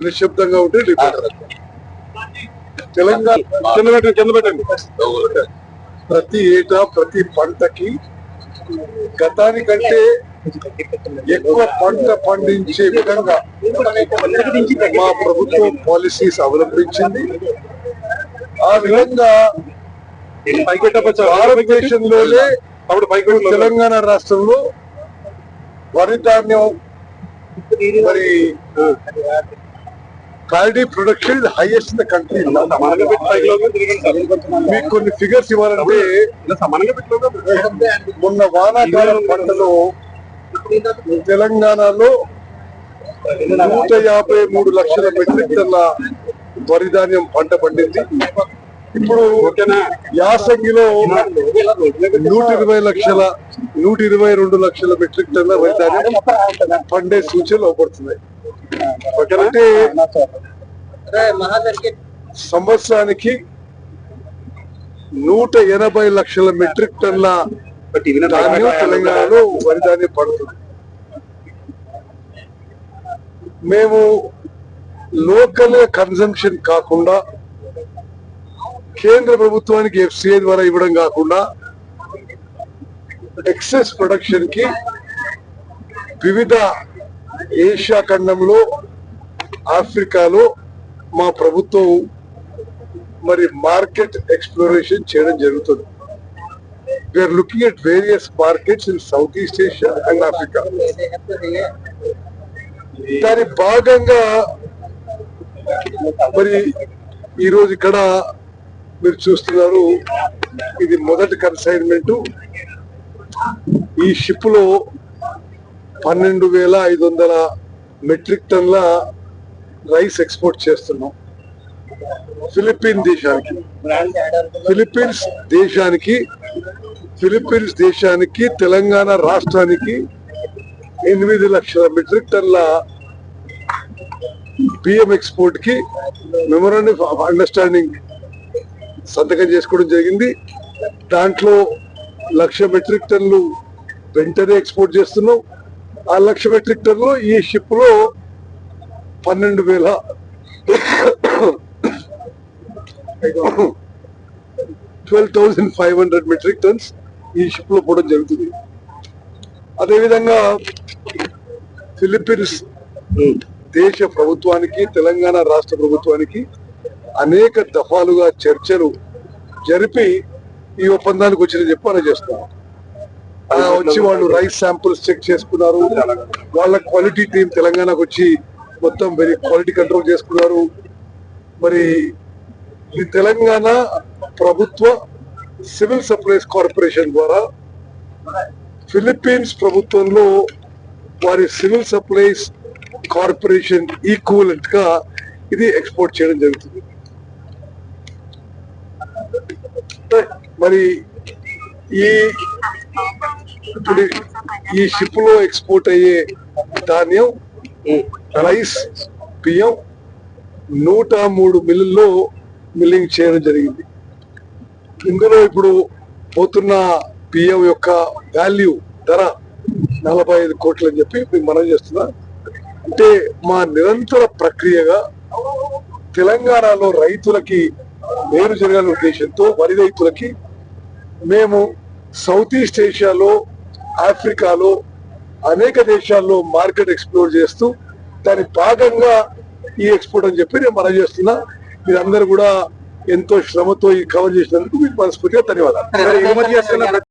నిశ్శబ్దంగా ఉంటే తెలంగాణ కింద పెట్టండి కింద పెట్టండి. ప్రతి ఏటా ప్రతి పంటకి గతానికంటే ఎక్కువ పంట పండించే విధంగా మా ప్రభుత్వం పాలసీస్ అవలంబించింది. ఆ విధంగా భారతదేశంలోనే తెలంగాణ రాష్ట్రంలో వరి ధాన్యం మరి quality production highest in the country మీకు కొన్ని ఫిగర్స్ ఇవ్వాలంటే మొన్న వానాకాలం పంటలో తెలంగాణలో నూట యాభై మూడు లక్షల మెట్రిక్ టన్ల వరి ధాన్యం పంట పండింది. ఇప్పుడు యాసంగిలో నూట ఇరవై లక్షల నూట ఇరవై రెండు లక్షల మెట్రిక్ టన్ల వరి ధాన్యం పండే సూచనలు అవపడుతున్నాయి. అంటే సంవత్సరానికి నూట ఎనభై లక్షల మెట్రిక్ టన్ల ధాన్యం తెలంగాణలో వరి ధాన్యం పడుతుంది. మేము లోకల్ కన్సంప్షన్ కాకుండా కేంద్ర ప్రభుత్వానికి ఎఫ్సిఐ ద్వారా ఇవ్వడం కాకుండా ఎక్సెస్ ప్రొడక్షన్కి వివిధ ఏషియా ఖండంలో ఆఫ్రికాలో మా ప్రభుత్వం మరి మార్కెట్ ఎక్స్ప్లోరేషన్ చేయడం జరుగుతుంది. We're looking at various markets in South East Asia and Africa దాని భాగంగా మరి ఈరోజు ఇక్కడ మీరు చూస్తున్నారు ఇది మొదటి కన్సైన్మెంట్ ఈ షిప్లో పన్నెండు వేల ఐదు వందల మెట్రిక్ టన్ల రైస్ ఎక్స్పోర్ట్ చేస్తున్నాం. ఫిలిప్పీన్ దేశానికి. ఫిలిప్పీన్స్ దేశానికి ఫిలిప్పీన్స్ దేశానికి తెలంగాణ రాష్ట్రానికి ఎనిమిది లక్షల మెట్రిక్ టన్ల బియ్యం ఎక్స్పోర్ట్కి మెమోరాండం ఆఫ్ అండర్స్టాండింగ్ సంతకం చేసుకోవడం జరిగింది. దాంట్లో లక్ష మెట్రిక్ టన్లు వెంటనే ఎక్స్పోర్ట్ చేస్తున్నాం. ఆ లక్ష మెట్రిక్ టన్లు ఈ షిప్లో పన్నెండు వేల twelve thousand five hundred metric tons ఈ షిప్లో పోవడం జరుగుతుంది. అదేవిధంగా ఫిలిప్పీన్స్ దేశ ప్రభుత్వానికి తెలంగాణ రాష్ట్ర ప్రభుత్వానికి అనేక దఫాలుగా చర్చలు జరిపి ఈ ఒప్పందానికి వచ్చిన చెప్పి మనం చేస్తున్నాం. వచ్చి వాళ్ళు రైస్ శాంపుల్స్ చెక్ చేసుకున్నారు. వాళ్ళ క్వాలిటీ టీం తెలంగాణకు వచ్చి మొత్తం వెరీ క్వాలిటీ కంట్రోల్ చేసుకున్నారు. మరి ఈ తెలంగాణ ప్రభుత్వ సివిల్ సప్లైస్ కార్పొరేషన్ ద్వారా ఫిలిప్పీన్స్ ప్రభుత్వంలో వారి సివిల్ సప్లైస్ కార్పొరేషన్ ఈక్వలెంట్గా ఇది ఎక్స్పోర్ట్ చేయడం జరుగుతుంది. మరి ఈ ఇప్పుడు ఈ షిప్లో ఎక్స్పోర్ట్ అయ్యే ధాన్యం రైస్ బియ్యం నూట మూడు మిల్లుల్లో మిల్లింగ్ చేయడం జరిగింది. ఇందులో ఇప్పుడు పోతున్న బియ్యం యొక్క వాల్యూ ధర నలభై ఐదు కోట్లు అని చెప్పి మేము మనం చేస్తున్నా. అంటే మా నిరంతర ప్రక్రియగా తెలంగాణలో రైతులకి మేలు జరగాలనే ఉద్దేశంతో వరి రైతులకి మేము సౌత్ ఈస్ట్ ఏషియాలో ఆఫ్రికాలో అనేక దేశాల్లో మార్కెట్ ఎక్స్ప్లోర్ చేస్తూ దాని భాగంగా ఈ ఎక్స్పోర్ట్ అని చెప్పి నేను మనం చేస్తున్నా. మీరందరూ కూడా ఎంతో శ్రమతో ఈ కవర్ చేసినందుకు మీకు మనస్ఫూర్తిగా ధన్యవాదాలు.